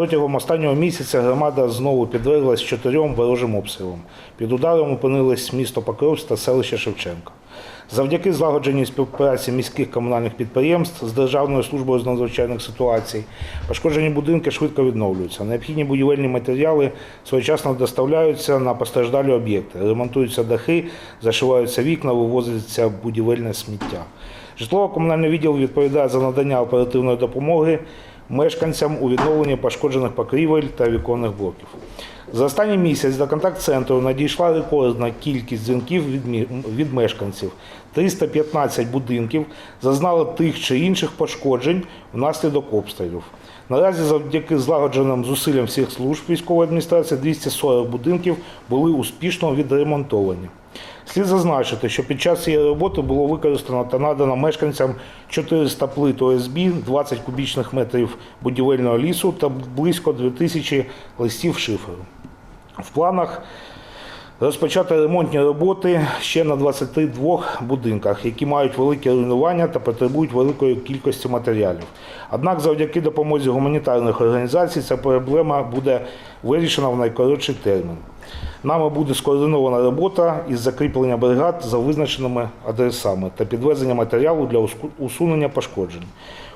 Протягом останнього місяця громада знову підверглась чотирьом ворожим обстрілам. Під ударом опинились місто Покровськ та селище Шевченко. Завдяки злагодженій співпраці міських комунальних підприємств з Державною службою з надзвичайних ситуацій пошкоджені будинки швидко відновлюються. Необхідні будівельні матеріали своєчасно доставляються на постраждалі об'єкти, ремонтуються дахи, зашиваються вікна, вивозиться будівельне сміття. Житлово-комунальний відділ відповідає за надання оперативної допомоги мешканцям у відновленні пошкоджених покрівель та віконних блоків. За останній місяць до контакт-центру надійшла рекордна кількість дзвінків від, мешканців. 315 будинків зазнали тих чи інших пошкоджень внаслідок обстрілів. Наразі завдяки злагодженим зусиллям всіх служб військової адміністрації 240 будинків були успішно відремонтовані. Слід зазначити, що під час цієї роботи було використано та надано мешканцям 400 плит ОСБ, 20 кубічних метрів будівельного лісу та близько 2000 листів шиферу. В планах розпочати ремонтні роботи ще на 22 будинках, які мають велике руйнування та потребують великої кількості матеріалів. Однак, завдяки допомозі гуманітарних організацій, ця проблема буде вирішена в найкоротший термін. Нами буде скоординована робота із закріплення бригад за визначеними адресами та підвезення матеріалу для усунення пошкоджень.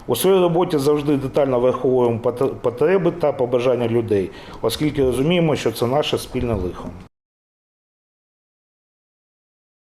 У своїй роботі завжди детально враховуємо потреби та побажання людей, оскільки розуміємо, що це наше спільне лихо.